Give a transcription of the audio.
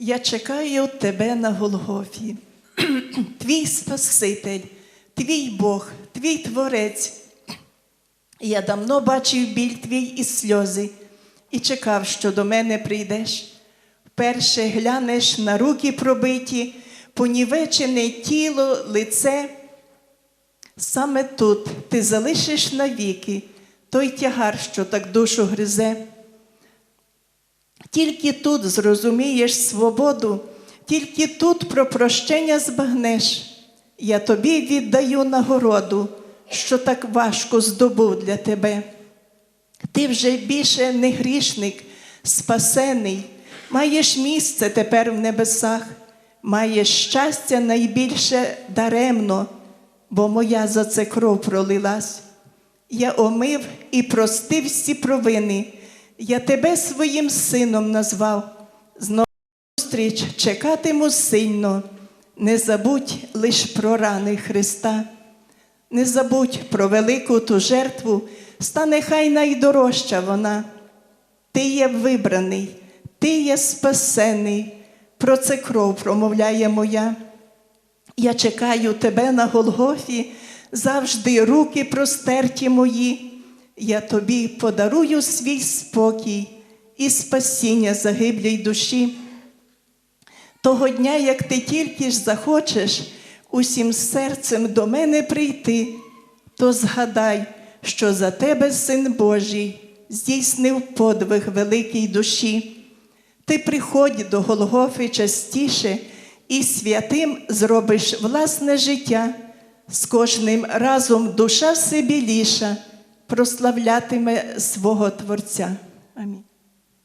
Я чекаю тебе на Голгофі. Твій Спаситель, твій Бог, твій Творець. Я давно бачив біль твій і сльози, і чекав, що до мене прийдеш. Вперше глянеш на руки пробиті, понівечене тіло, лице. Саме тут ти залишиш навіки той тягар, що так душу гризе. Тільки тут зрозумієш свободу, тільки тут про прощення збагнеш. Я тобі віддаю нагороду, що так важко здобув для тебе. Ти вже більше не грішник, спасений, маєш місце тепер в небесах, маєш щастя найбільше даремно, бо моя за це кров пролилась. Я омив і простив всі провини. Я тебе своїм сином назвав. Знову зустріч чекатиму сильно. Не забудь лиш про рани Христа. Не забудь про велику ту жертву, стане хай найдорожча вона. Ти є вибраний, ти є спасений. Про це кров промовляє моя. Я чекаю тебе на Голгофі, завжди руки простерті мої. Я тобі подарую свій спокій і спасіння загиблій душі. Того дня, як ти тільки ж захочеш усім серцем до мене прийти, то згадай, що за тебе син Божий здійснив подвиг великій душі. Ти приходь до Голгофи частіше і святим зробиш власне життя. З кожним разом душа все біліша прославлятиме свого Творця. Амінь.